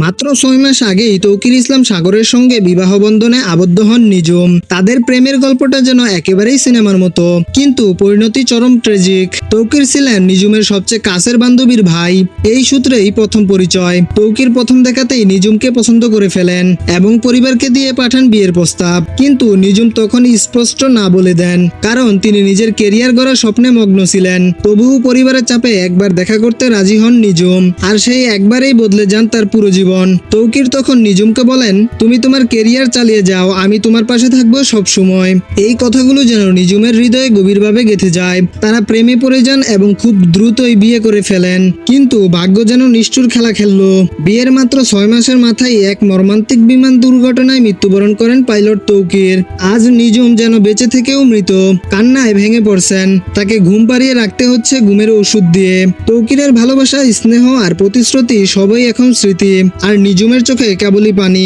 মাত্র ছয় মাস আগেই তৌকির ইসলাম সাগরের সঙ্গে বিবাহ বন্ধনে আবদ্ধ হন নিজুম। তাদের প্রেমের গল্পটা যেন একেবারেই সিনেমার মতো। কিন্তু পরিণতি চরম ট্রেজিক তৌকির ছিলেন নিজুমের সবচেয়ে কাছের বান্ধবীর ভাই। এই সূত্রেই প্রথম পরিচয়। তৌকির প্রথম দেখাতেই নিজুমকে পছন্দ করে ফেলেন এবং পরিবারকে দিয়ে পাঠান বিয়ের প্রস্তাব। কিন্তু নিজুম তখন স্পষ্ট না বলে দেন। কারণ তিনি নিজের কেরিয়ার গড়ার স্বপ্নে মগ্ন ছিলেন। তবুও পরিবারের চাপে একবার দেখা করতে রাজি হন নিজুম। আর সেই একবারেই বদলে যান তার পুরো জীবন। তৌকির তখন নিজুমকে বলেন, তুমি তোমার কেরিয়ার চালিয়ে যাও, আমি তোমার পাশে থাকব সব সময়। এই কথাগুলো যেন নিজুমের হৃদয়ে গভীরভাবে গেঁথে যায়। তারা প্রেমে পড়ে যান এবং খুব দ্রুতই বিয়ে করে ফেলেন। কিন্তু ভাগ্য যেন নিষ্ঠুর খেলা খেললো। বিয়ের মাত্র ছয় মাসের মাথায় এক মর্মান্তিক বিমান দুর্ঘটনায় মৃত্যুবরণ করেন পাইলট তৌকির। আজ নিজুম যেন বেঁচে থেকেও মৃত। কান্নায় ভেঙে পড়ছেন। তাকে ঘুম পাড়িয়ে রাখতে হচ্ছে ঘুমের ওষুধ দিয়ে। তৌকিরের ভালোবাসা, স্নেহ আর প্রতিশ্রুতি সবই এখন স্মৃতি। আর নিজুমের চোখে কেবলই পানি।